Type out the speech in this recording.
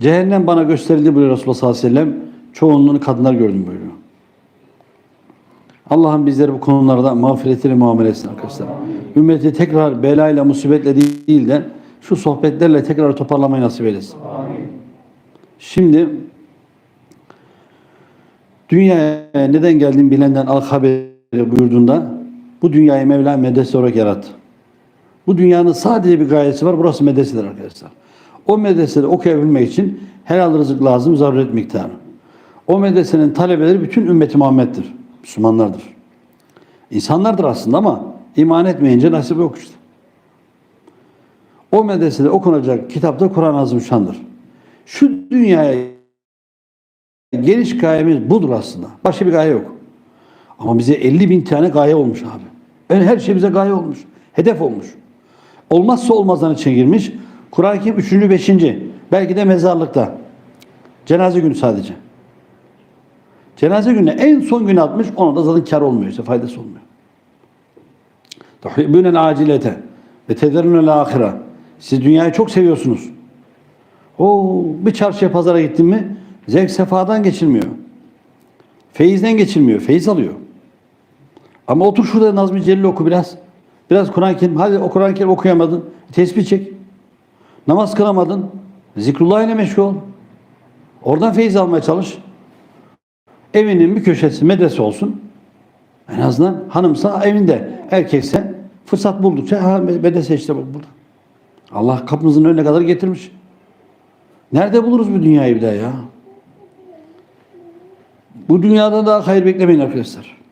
Cehennem bana gösterildi buyuruyor Resulullah sallallahu aleyhi ve sellem. Çoğunluğunu kadınlar gördüm buyuruyor. Allah'ım bizleri bu konularda mağfiretiyle muamele etsin arkadaşlar. Ümmeti tekrar belayla, musibetle değil de şu sohbetlerle tekrar toparlamayı nasip eylesin. Şimdi dünyaya neden geldiğini bilenden al haberi buyurduğunda bu dünyayı Mevla medrese olarak yarattı. Bu dünyanın sadece bir gayesi var. Burası medresedir arkadaşlar. O medresede okuyabilmek için helal rızık lazım, zaruret miktarı. O medresenin talebeleri bütün ümmeti Muhammed'dir. Müslümanlardır. İnsanlardır aslında ama iman etmeyince nasip yok işte. O medresede okunacak kitapta Kur'an-ı Azimüşşan'dır. Şu dünyaya geliş gayemiz budur aslında. Başka bir gaye yok. Ama bize 50 bin tane gaye olmuş abi. Yani her şey bize gaye olmuş. Hedef olmuş. Olmazsa olmazdan için girmiş. Kur'an-ı Kerim 3. 5. Belki de mezarlıkta. Cenaze günü sadece. Cenaze gününe en son günü atmış. Ona da zaten kar olmuyor. işte faydası olmuyor. Tuhibbünel acilete ve tederünel ahira. Siz dünyayı çok seviyorsunuz. O bir çarşıya pazara gittin mi zevk sefadan geçilmiyor. Feyizden geçilmiyor. Feyiz alıyor. Ama otur şurada Nazmi Celil oku biraz. Biraz Kur'an-ı Kerim. Hadi o Kur'an-ı Kerim okuyamadın. Tesbih çek. Namaz kılamadın. Zikrullah ile meşgul ol. Oradan feyiz almaya çalış. Evinin bir köşesi medrese olsun. En azından hanımsa evinde. Erkekse fırsat buldukça ha, medrese işte bak burada. Allah kapımızın önüne kadar getirmiş. Nerede buluruz bu dünyayı bir daha ya? Bu dünyada da hayır beklemeyin arkadaşlar.